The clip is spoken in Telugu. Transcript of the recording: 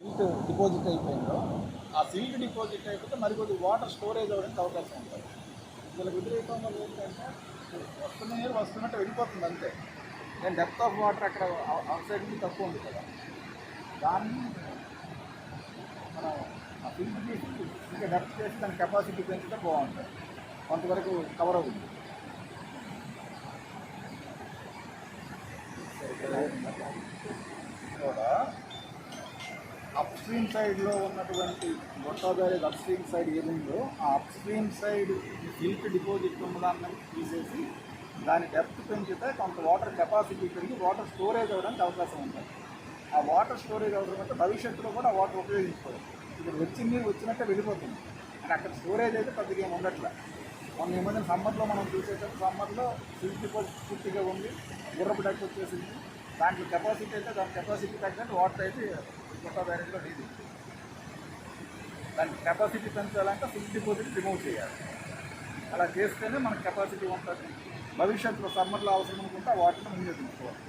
సిల్ట్ డిపాజిట్ అయిపోయిందో ఆ సిల్ట్ డిపాజిట్ అయిపోతే మరి కొద్దిగా వాటర్ స్టోరేజ్ అవ్వడానికి అవకాశం ఉంటుంది. వీళ్ళకి వ్యతిరేకం ఏంటంటే వస్తున్న నీరు వస్తున్నట్టు వెళ్ళిపోతుంది అంతే. నేను డెప్త్ ఆఫ్ వాటర్ అక్కడ అవుట్ సైడ్ నుంచి తక్కువ ఉంది కదా. దాన్ని మనం ఆ ఫిల్ట్ తీసి ఇంకా డెప్త్ చేసి దాని కెపాసిటీ పెంచితే బాగుంటుంది. కొంతవరకు కవర్ అవుతుంది. కూడా అప్ స్ట్రీమ్ సైడ్లో ఉన్నటువంటి గొట్టాదారి అప్ స్ట్రీమ్ సైడ్ ఏదైందో ఆ upstream side silt deposit ఉన్నదాన్ని తీసేసి దాని డెప్త్ పెంచితే కొంత వాటర్ కెపాసిటీ పెరిగి వాటర్ స్టోరేజ్ అవ్వడానికి అవకాశం ఉంటుంది. ఆ వాటర్ స్టోరేజ్ అవ్వడం అంటే భవిష్యత్తులో కూడా వాటర్ ఉపయోగించుకోవచ్చు. ఇప్పుడు వచ్చింది వచ్చినట్టే వెళ్ళిపోతుంది. అండ్ అక్కడ స్టోరేజ్ అయితే పెద్దగా ఏమి ఉండట్లే. మొన్న ఈ మధ్యన సమ్మర్లో మనం చూసేటప్పుడు సమ్మర్లో సిల్క్ డిపాజిట్ పూర్తిగా ఉంది. గుర్రపు డెక్ వచ్చేసింది. దాంట్లో కెపాసిటీ అయితే దాని కెపాసిటీ తగ్గట్టు వాటర్ అయితే కొత్త బ్యారేజ్లో లేదు దాని కెపాసిటీ పెంచాలంటే ఫిక్స్ డిపాజిట్ రిమూవ్ చేయాలి. అలా చేస్తేనే మనకు కెపాసిటీ ఉంటుంది. భవిష్యత్తులో సమ్మర్లో అవసరం అనుకుంటే వాటిని ముందు వినియోగించుకోవాలి